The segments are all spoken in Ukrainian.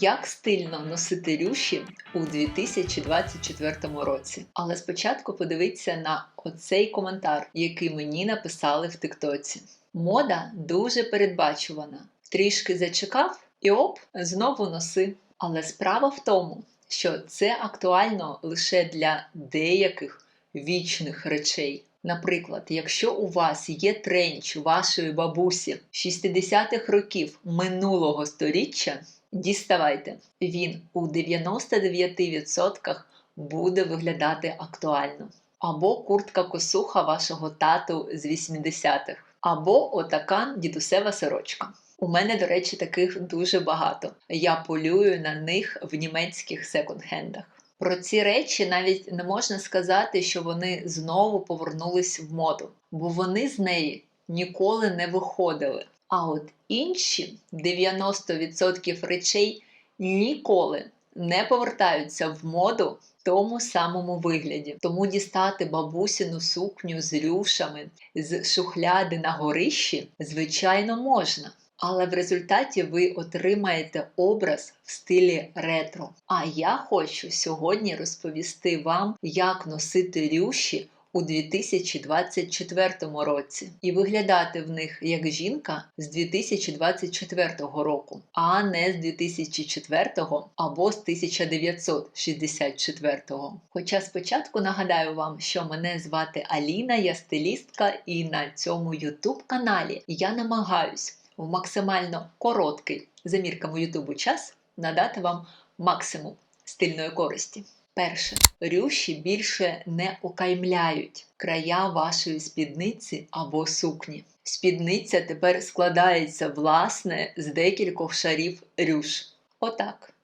Як стильно носити рюші у 2024 році. Але спочатку подивіться на оцей коментар, який мені написали в Тиктоці. Мода дуже передбачувана. Трішки зачекав і оп, знову носи. Але справа в тому, що це актуально лише для деяких вічних речей. Наприклад, якщо у вас є тренч вашої бабусі 60-х років минулого сторіччя, діставайте, він у 99% буде виглядати актуально. Або куртка косуха вашого тату з 80-х, або отака дідусева сорочка. У мене, до речі, таких дуже багато. Я полюю на них в німецьких секонд-хендах. Про ці речі навіть не можна сказати, що вони знову повернулись в моду, бо вони з неї ніколи не виходили. А от інші 90% речей ніколи не повертаються в моду в тому самому вигляді. Тому дістати бабусіну сукню з рюшами з шухляди на горищі, звичайно, можна. Але в результаті ви отримаєте образ в стилі ретро. А я хочу сьогодні розповісти вам, як носити рюші у 2024 році і виглядати в них як жінка з 2024 року, а не з 2004 або з 1964. Хоча спочатку нагадаю вам, що мене звати Аліна, я стилістка, і на цьому YouTube каналі я намагаюсь в максимально короткий за мірками Ютубу час надати вам максимум стильної користі. Перше, рюші більше не окаймляють края вашої спідниці або сукні. Спідниця тепер складається власне з декількох шарів рюш. Отак.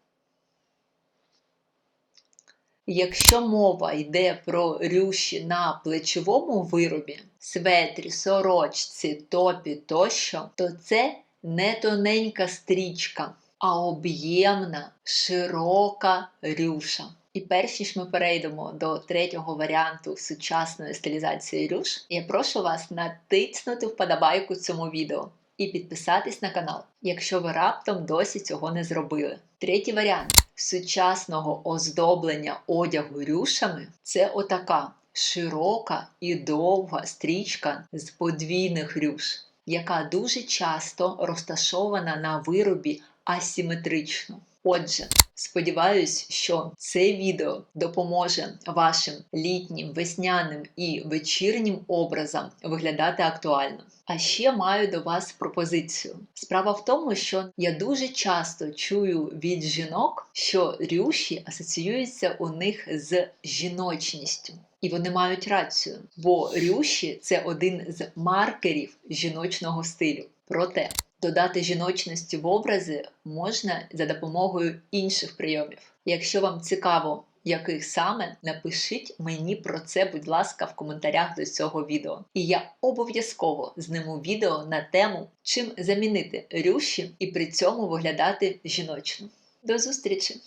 Якщо мова йде про рюші на плечовому виробі, светрі, сорочці, топі тощо, то це не тоненька стрічка, а об'ємна, широка рюша. І перш ніж ми перейдемо до третього варіанту сучасної стилізації рюш, я прошу вас натиснути вподобайку цьому відео і підписатись на канал, якщо ви раптом досі цього не зробили. Третій варіант сучасного оздоблення одягу рюшами це отака широка і довга стрічка з подвійних рюш, яка дуже часто розташована на виробі асиметрично. Отже, сподіваюсь, що це відео допоможе вашим літнім, весняним і вечірнім образам виглядати актуально. А ще маю до вас пропозицію. Справа в тому, що я дуже часто чую від жінок, що рюші асоціюються у них з жіночністю. І вони мають рацію, бо рюші це один з маркерів жіночного стилю. Проте додати жіночності в образи можна за допомогою інших прийомів. Якщо вам цікаво, яких саме, напишіть мені про це, будь ласка, в коментарях до цього відео. І я обов'язково зниму відео на тему, чим замінити рюші і при цьому виглядати жіночно. До зустрічі!